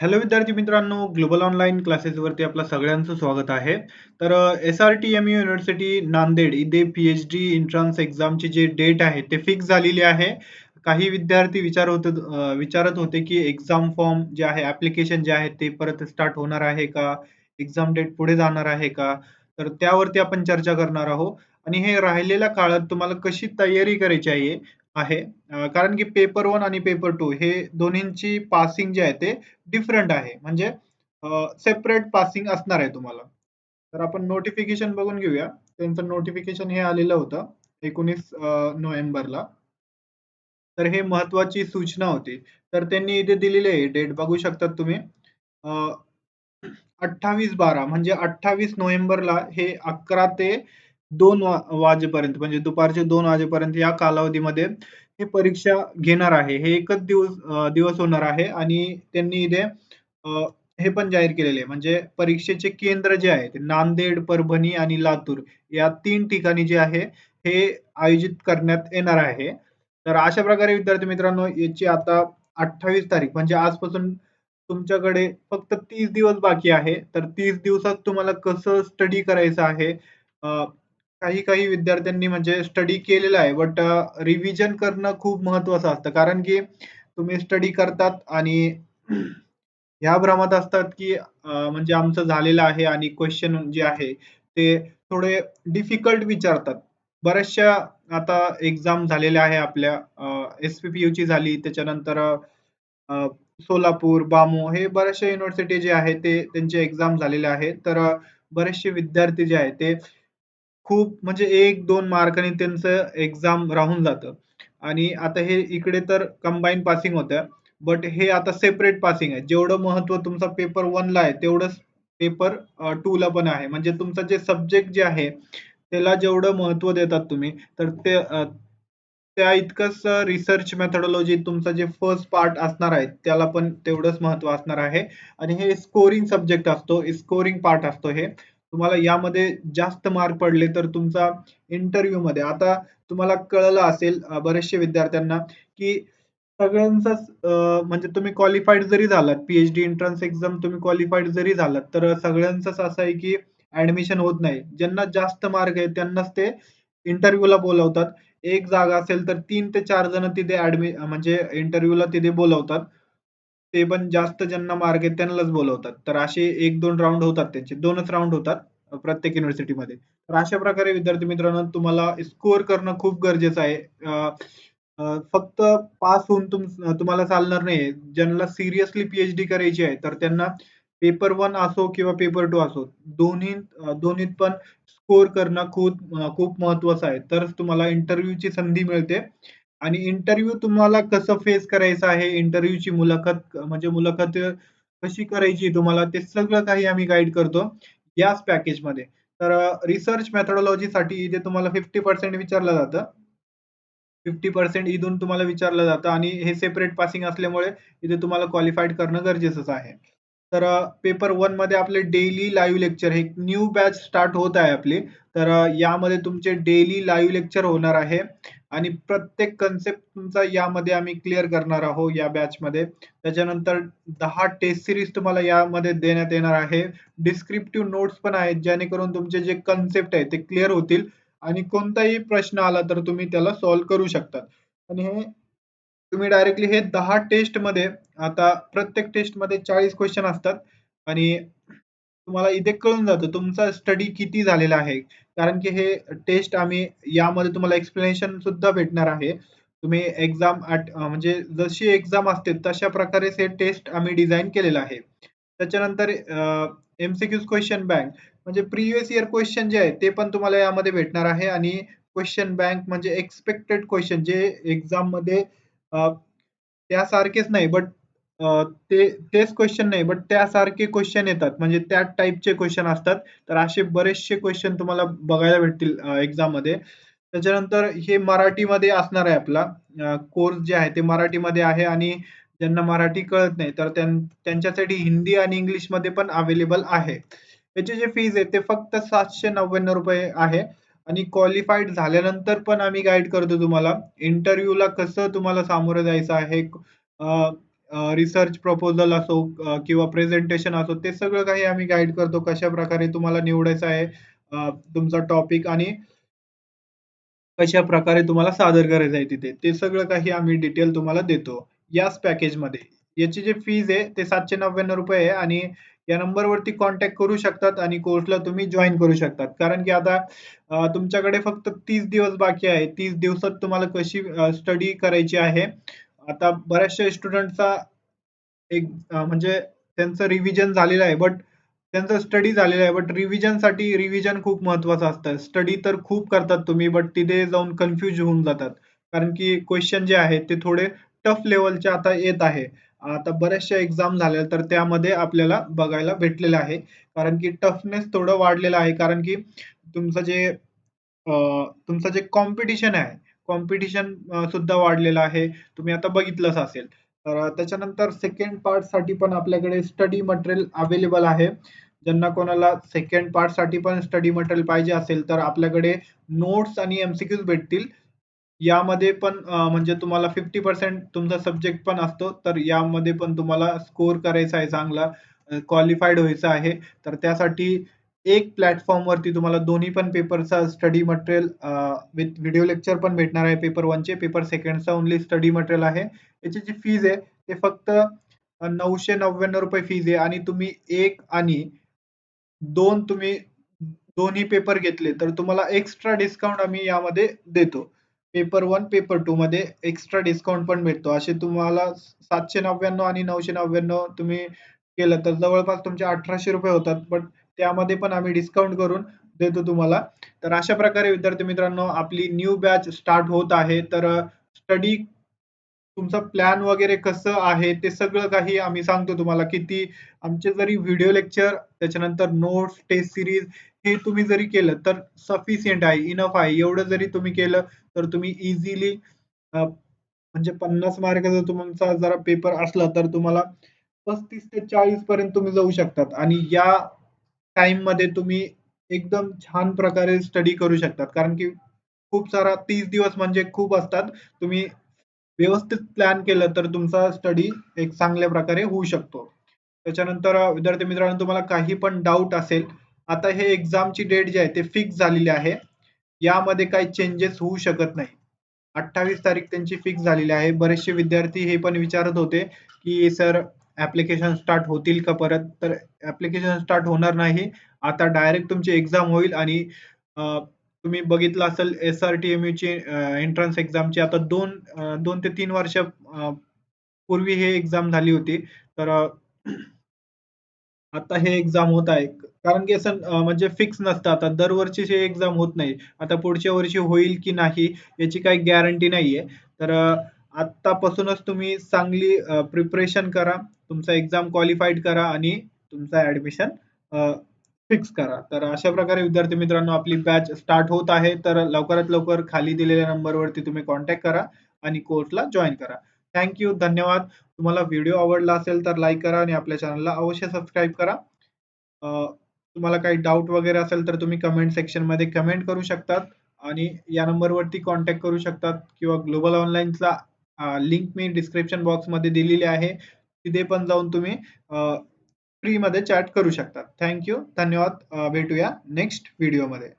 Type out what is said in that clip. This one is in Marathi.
हॅलो विद्यार्थी मित्रांनो ग्लोबल ऑनलाईन क्लासेसवरती आपलं सगळ्यांचं स्वागत आहे. तर S R T M university Nanded इथे पी एच डी एंट्रन्स एक्झामची जे डेट आहे ते फिक्स झालेली आहे. काही विद्यार्थी विचार होत विचारत होते की एक्झाम फॉर्म जे आहे ऍप्लिकेशन जे आहे ते परत स्टार्ट होणार आहे का? एक्झाम डेट पुढे जाणार आहे का? तर त्यावरती आपण चर्चा करणार आहोत. आणि हे राहिलेल्या काळात तुम्हाला कशी तयारी करायची आहे आहे. कारण की पेपर वन आणि पेपर टू हे दोन्हींची पासिंग जे आहे ते डिफरंट आहे. म्हणजे सेपरेट पासिंग असणार आहे तुम्हाला. तर आपण नोटिफिकेशन बघून घेऊया. त्यांचं नोटिफिकेशन हे आलेलं होतं एकोणीस नोव्हेंबरला. तर हे महत्वाची सूचना होती. तर त्यांनी इथे दिलेली आहे डेट बघू शकतात तुम्ही. अठ्ठावीस बारा म्हणजे अठ्ठावीस नोव्हेंबरला हे अकरा ते दोन वाजेपर्यंत म्हणजे दुपारचे दोन वाजेपर्यंत या कालावधीमध्ये ही परीक्षा घेणार आहे. हे एकच दिवस दिवस होणार आहे आणि त्यांनी इथे हे पण जाहीर केलेले आहे. म्हणजे परीक्षेचे केंद्र जे आहे ते नांदेड परभणी आणि लातूर या तीन ठिकाणी जे आहे हे आयोजित करण्यात येणार आहे. तर अशा प्रकारे विद्यार्थी मित्रांनो याची आता अठ्ठावीस तारीख म्हणजे आजपासून तुमच्याकडे फक्त तीस दिवस बाकी आहे. तर तीस दिवसात तुम्हाला कसं स्टडी करायचं आहे? काही काही विद्यार्थ्यांनी म्हणजे स्टडी केलेला आहे बट रिव्हिजन करणं खूप महत्वाचं असतं. कारण की तुम्ही स्टडी करतात आणि ह्या भ्रमात असतात की म्हणजे आमचं झालेलं आहे आणि क्वेश्चन जे आहे ते थोडे डिफिकल्ट विचारतात. बऱ्याचशा आता एक्झाम झालेल्या आहे आपल्या एस पी ची झाली त्याच्यानंतर सोलापूर बामो हे बऱ्याचशा युनिव्हर्सिटी जे आहे ते त्यांचे एक्झाम झालेले आहे. तर बरेचसे विद्यार्थी जे आहे ते खूप म्हणजे एक दोन मार्कांनी त्यांचं एक्झाम राहून जातं. आणि आता हे इकडे तर कंबाईन पासिंग होत्या बट हे आता सेपरेट पासिंग आहे. जेवढं महत्त्व तुमचा पेपर वन ला आहे तेवढंच पेपर टू ला पण आहे. म्हणजे तुमचं जे सब्जेक्ट जे आहे त्याला जेवढं महत्त्व देतात तुम्ही तर ते त्या इतकंच रिसर्च मेथडॉलॉजी तुमचा जे फर्स्ट पार्ट असणार आहे त्याला पण तेवढंच महत्त्व असणार आहे. आणि हे स्कोरिंग सब्जेक्ट असतो स्कोरिंग पार्ट असतो हे. तुम्हाला यामध्ये जास्त मार्क पडले तर तुमचा इंटरव्ह्यू मध्ये. आता तुम्हाला कळलं असेल बरेचसे विद्यार्थ्यांना की सगळ्यांचाच म्हणजे तुम्ही क्वालिफाईड जरी झालात पीएचडी एंट्रन्स एक्झाम तुम्ही क्वालिफाईड जरी झालात तर सगळ्यांचाच असं आहे की ऍडमिशन होत नाही. ज्यांना जास्त मार्क आहे त्यांनाच ते इंटरव्ह्यूला बोलवतात. एक जागा असेल तर तीन ते चार जण तिथे ऍडमि म्हणजे इंटरव्ह्यूला तिथे बोलवतात. ते पण जास्त ज्यांना मार्ग आहेत त्यांनाच बोलवतात. तर असे एक दोन राऊंड होतात त्यांचे. दोनच राऊंड होतात प्रत्येक युनिव्हर्सिटीमध्ये तर अशा प्रकारे विद्यार्थी मित्रांनो तुम्हाला स्कोअर करणं खूप गरजेचं आहे. फक्त पास होऊन तुम तुम्हाला चालणार नाही ज्यांना सिरियसली पीएचडी करायची आहे तर त्यांना पेपर वन असो किंवा पेपर टू असो दोन्ही दोन्हीत पण स्कोअर करणं खूप खूप महत्वाचं आहे. तरच तुम्हाला इंटरव्ह्यूची संधी मिळते. आणि इंटरव्ह्यू तुम्हाला कसं फेस करायचं आहे? इंटरव्ह्यूची मुलाखत म्हणजे मुलाखत कशी करायची तुम्हाला? ते सगळं काही आम्ही गाईड करतो याच पॅकेजमध्ये तर रिसर्च मेथडॉलॉजीसाठी इथे तुम्हाला फिफ्टी पर्सेंट विचारलं जातं. फिफ्टी पर्सेंट इथून तुम्हाला विचारलं जातं आणि हे सेपरेट पासिंग असल्यामुळे इथे तुम्हाला क्वालिफाईड करणं गरजेचंच आहे. तर पेपर वनमध्ये आपले डेली लाईव्ह लेक्चर हे न्यू बॅच स्टार्ट होत आहे आपली. तर यामध्ये तुमचे डेली लाईव्ह लेक्चर होणार आहे. आणि प्रत्येक कन्सेप्ट तुमचा यामध्ये आम्ही क्लिअर करणार आहोत या बॅच मध्ये. त्याच्यानंतर दहा टेस्ट सिरीज तुम्हाला यामध्ये देण्यात येणार आहे. डिस्क्रिप्टिव्ह नोट्स पण आहेत जेणेकरून तुमचे जे कन्सेप्ट आहे ते क्लिअर होतील. आणि कोणताही प्रश्न आला तर तुम्ही त्याला सॉल्व्ह करू शकता आणि हे तुम्ही डायरेक्टली हे दहा टेस्टमध्ये आता प्रत्येक टेस्टमध्ये चाळीस क्वेश्चन असतात. आणि तुम्हाला इथे कळून जातं तुमचा स्टडी किती झालेला आहे. कारण की हे टेस्ट आम्ही यामध्ये तुम्हाला एक्सप्लेनेशन सुद्धा भेटणार आहे. तुम्ही एक्झाम म्हणजे जशी एक्झाम असते तशा प्रकारे हे टेस्ट आम्ही डिझाईन केलेलं आहे. त्याच्यानंतर एमसीक्यूज क्वेश्चन बँक म्हणजे प्रिव्हियस इयर क्वेश्चन जे आहे ते पण तुम्हाला यामध्ये भेटणार आहे. आणि क्वेश्चन बँक म्हणजे एक्सपेक्टेड क्वेश्चन जे एक्झाममध्ये त्यासारखेच नाही बट ते तेच क्वेश्चन नाही बट त्यासारखे क्वेश्चन येतात. म्हणजे त्या टाईपचे क्वेश्चन असतात. तर असे बरेचसे क्वेश्चन तुम्हाला बघायला भेटतील एक्झाममध्ये. त्याच्यानंतर हे मराठीमध्ये असणार आहे आपला कोर्स जे आहे ते मराठीमध्ये आहे आणि ज्यांना मराठी कळत नाही तर त्यांच्यासाठी हिंदी आणि इंग्लिशमध्ये पण अवेलेबल आहे. त्याची जे फीज आहे ते फक्त सातशे नव्याण्णव रुपये आहे. आणि क्वालिफाईड झाल्यानंतर पण आम्ही गाईड करतो तुम्हाला इंटरव्ह्यूला कसं तुम्हाला सामोरं जायचं आहे रिसर्च प्रपोजल असो किंवा प्रेझेंटेशन असो ते सगळं काही आम्ही गाईड करतो. कशा प्रकारे तुम्हाला निवडायचं आहे तुमचा टॉपिक आणि कशा प्रकारे तुम्हाला सादर करायचं आहे तिथे. ते सगळं काही आम्ही डिटेल तुम्हाला देतो याच पॅकेजमध्ये. याची जी फीज आहे ते ₹799 आहे आणि या नंबरवरती कॉन्टॅक्ट करू शकतात आणि कोर्सला तुम्ही जॉईन करू शकतात. कारण की आता तुमच्याकडे फक्त तीस दिवस बाकी आहे. तीस दिवसात तुम्हाला कशी स्टडी करायची आहे. आता बऱ्याचशा स्टुडंटचा एक म्हणजे त्यांचं रिव्हिजन झालेलं आहे, बट त्यांचा स्टडी झालेला आहे, बट रिव्हिजनसाठी रिव्हिजन खूप महत्त्वाचं असतं. स्टडी तर खूप करतात तुम्ही, बट तिथे जाऊन कन्फ्यूज होऊन जातात. कारण की क्वेश्चन जे आहेत ते थोडे टफ लेवलचे आता येत आहे. आता बऱ्याचशा एक्झाम झाल्या, तर त्यामध्ये आपल्याला बघायला भेटलेलं आहे. कारण की टफनेस थोडं वाढलेलं आहे. कारण की तुमचं जे तुमचं जे कॉम्पिटिशन आहे, कॉम्पिटिशन सुद्धा वाढलेलं आहे. तुम्ही आता बघितलंच असेल. तर त्याच्यानंतर सेकंड पार्टसाठी पण आपल्याकडे स्टडी मटेरियल अवेलेबल आहे. ज्यांना कोणाला सेकंड पार्टसाठी पण स्टडी मटेरियल पाहिजे असेल, तर आपल्याकडे नोट्स आणि एमसी क्यूज भेटतील. यामध्ये पण म्हणजे तुम्हाला 50% तुमचा सब्जेक्ट पण असतो, तर यामध्ये पण तुम्हाला स्कोर करायचा आहे चांगला, क्वालिफाईड व्हायचं आहे. तर त्यासाठी एक प्लॅटफॉर्मवरती तुम्हाला दोन्ही पण पेपरचा study material with video lecture पण भेटणार आहे पेपर वनचे पेपर सेकंडचा ओनली स्टडी मटेरियल आहे. याची जी फीज आहे ते फक्त नऊशे नव्याण्णव रुपये फीज आहे आणि तुम्ही एक आणि दोन तुम्ही दोन्ही पेपर घेतले, तर तुम्हाला एक्स्ट्रा डिस्काउंट आम्ही यामध्ये देतो. पेपर वन पेपर टू मध्ये एक्स्ट्रा डिस्काउंट पण भेटतो. असे तुम्हाला ₹799 आणि ₹999 तुम्ही केलं, तर जवळपास तुमचे ₹1,800 होतात. बट त्यामध्ये पण आम्ही डिस्काउंट करून देतो तुम्हाला. तर अशा प्रकारे विद्यार्थी मित्रांनो, आपली न्यू बॅच स्टार्ट होत आहे. तर स्टडी तुमचा प्लॅन वगैरे कसं आहे, ते सगळं काही आम्ही सांगतो तुम्हाला. किती आमचे जरी व्हिडिओ लेक्चर, त्याच्यानंतर नोट्स, टेस्ट सिरीज हे तुम्ही जरी केलं, तर सफिशियंट आहे, इनफ आहे. एवढं जरी तुम्ही केलं, तर तुम्ही इझिली म्हणजे 50 मार्काचा तुमचा जरा पेपर असला, तर तुम्हाला 35 ते 40 पर्यंत तुम्ही जाऊ शकतात आणि या टाइममध्ये तुम्ही एकदम छान प्रकारे स्टडी करू शकतात. कारण की खूप सारा तीस दिवस म्हणजे खूप असतात. तुम्ही व्यवस्थित प्लॅन केलं तर तुमचा स्टडी एक चांगल्या प्रकारे होऊ शकतो. त्याच्यानंतर विद्यार्थी मित्रांनो तुम्हाला काही पण डाउट असेल, आता हे एक्झामची डेट जी आहे ते फिक्स झालेली आहे. यामध्ये काही चेंजेस होऊ शकत नाही. 28 तारीख त्यांची फिक्स झालेली आहे. बरेचसे विद्यार्थी हे पण विचारत होते, की सर ऍप्लिकेशन स्टार्ट होतील का परत? तर ऍप्लिकेशन स्टार्ट होणार नाही. आता डायरेक्ट तुमची एक्झाम होईल आणि तुम्ही बघितलं असेल एस-आर-टी-एम-यूची एंट्रन्स एक्झामची आता दोन दोन ते तीन वर्ष पूर्वी हे एक्झाम झाली होती. तर आता हे एक्झाम होत आहे. कारण की असं म्हणजे फिक्स नसतं आता दरवर्षी एक्झाम होत नाही. आता पुढच्या वर्षी होईल की नाही याची काही गॅरंटी नाहीये. तर अ, आत्तापासूनच तुम्ही चांगली प्रिपरेशन करा. तुमचा एक्झाम क्वालिफाईड करा आणि तुमचा ऍडमिशन फिक्स करा. तर अशा प्रकारे विद्यार्थी मित्रांनो आपली बॅच स्टार्ट होत आहे. तर लवकरात लवकर खाली दिलेल्या नंबरवरती तुम्ही कॉन्टॅक्ट करा आणि कोर्सला जॉईन करा. Thank you. धन्यवाद. तुम्हाला व्हिडिओ आवडला असेल तर लाईक करा आणि आपल्या चॅनलला अवश्य सबस्क्राईब करा. तुम्हाला काही डाउट वगैरे असेल तर तुम्ही कमेंट सेक्शनमध्ये कमेंट करू शकतात आणि या नंबरवरती कॉन्टॅक्ट करू शकतात किंवा ग्लोबल ऑनलाईनचा लिंक मी डिस्क्रिप्शन बॉक्समध्ये दिलेली आहे. तिथे पण जाऊन तुम्ही फ्रीमध्ये चॅट करू शकता. Thank you. धन्यवाद. भेटूया नेक्स्ट व्हिडिओमध्ये.